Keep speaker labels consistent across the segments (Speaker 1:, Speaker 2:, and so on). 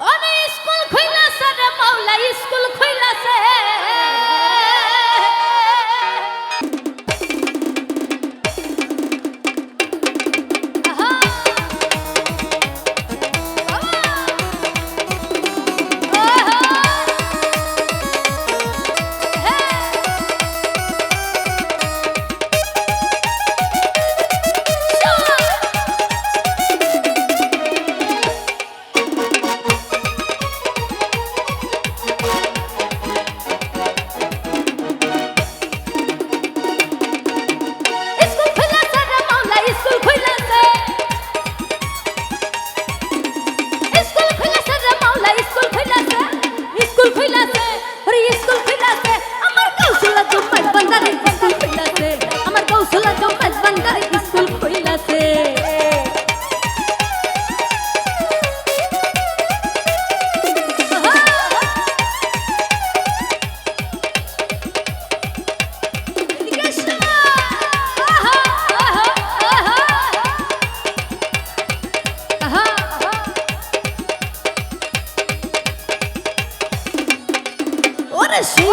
Speaker 1: আমি স্কুল খুইলা সারা মাওলা স্কুল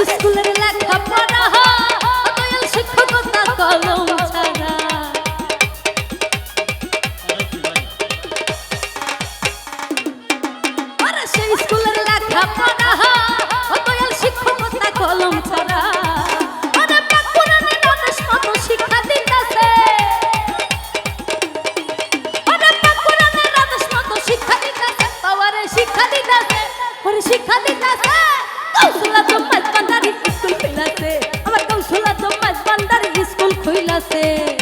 Speaker 1: স্কুলের লেখা হয়। শিক্ষকতা কলম fait.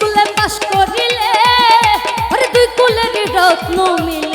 Speaker 1: কুলে বাস করিলে আরে দুই কুলের রত্ন মিলে।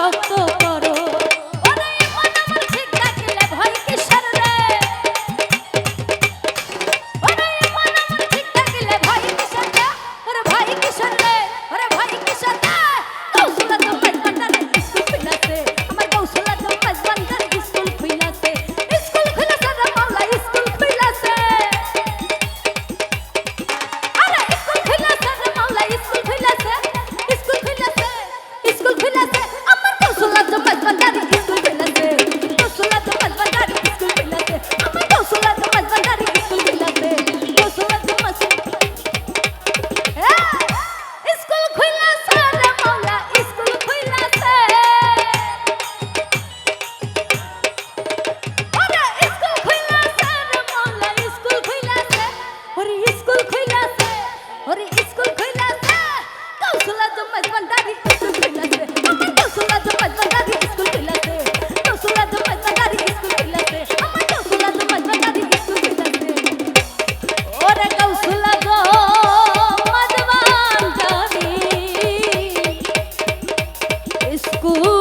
Speaker 1: Oh. স্কুল